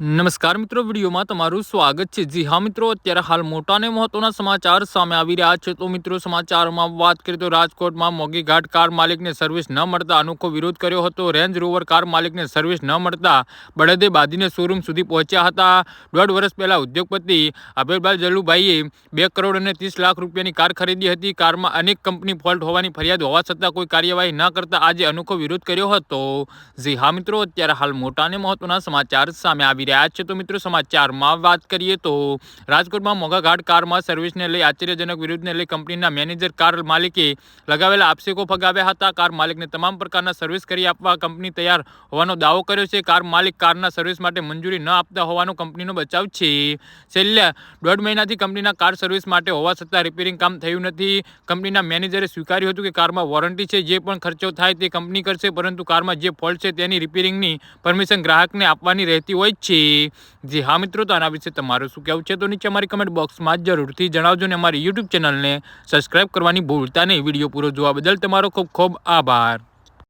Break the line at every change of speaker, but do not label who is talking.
નમસ્કાર મિત્રો, વિડીયોમાં તમારું સ્વાગત છે. જી હા મિત્રો, અત્યારે હાલ મોટા અને મહત્વના સમાચાર સામે આવી રહ્યા છે. તો મિત્રો, સમાચારમાં વાત કરીએ તો રાજકોટમાં મોગી ઘાટ કાર માલિકને સર્વિસ ન મળતા અનોખો વિરોધ કર્યો હતો. રેન્જ રોવર કાર માલિકને સર્વિસ ન મળતા બળદે બાંધીને શોરૂમ સુધી પહોંચ્યા હતા. દોઢ વર્ષ પહેલાં ઉદ્યોગપતિ અભયભાઈ જલુભાઈએ બે કરોડ અને ત્રીસ લાખ રૂપિયાની કાર ખરીદી હતી. કારમાં અનેક કંપની ફોલ્ટ હોવાની ફરિયાદ હોવા છતાં કોઈ કાર્યવાહી ન કરતા આજે અનોખો વિરોધ કર્યો હતો. જી હા મિત્રો, અત્યારે હાલ મોટા અને મહત્વના સમાચાર સામે આવી રહ્યા છે. તો મિત્રો, સમાચારમાં વાત કરીએ તો રાજકોટમાં મોઘાઘાટ કારમાં સર્વિસને લઈ આશ્ચર્યજનક વિરુદ્ધને લઈ કંપનીના મેનેજર કાર માલિકે લગાવેલા આક્ષેપો ફગાવ્યા હતા. કાર માલિકને તમામ પ્રકારના સર્વિસ કરી આપવા કંપની તૈયાર હોવાનો દાવો કર્યો છે. કાર માલિક કારના સર્વિસ માટે મંજૂરી ન આપતા હોવાનો કંપનીનો બચાવ છે. છેલ્લા દોઢ મહિનાથી કંપનીના કાર સર્વિસ માટે હોવા છતાં રિપેરિંગ કામ થયું નથી. કંપનીના મેનેજરે સ્વીકાર્યું હતું કે કારમાં વોરંટી છે. જે પણ ખર્ચો થાય તે કંપની કરશે, પરંતુ કારમાં જે ફોલ્ટ છે તેની રિપેરિંગની પરમિશન ગ્રાહકને આપવાની રહેતી હોય જ છે જી, હા મિત્રો, તો આના વિશે તમારું શું કહેવું છે તો નીચે અમારી કમેન્ટ બોક્સમાં જરૂરથી જણાવજો ને અમારી યુટ્યુબ ચેનલને સબસ્ક્રાઈબ કરવાની ભૂલતા નહીં. વીડિયો પૂરો જોવા બદલ તમારો ખૂબ ખૂબ આભાર.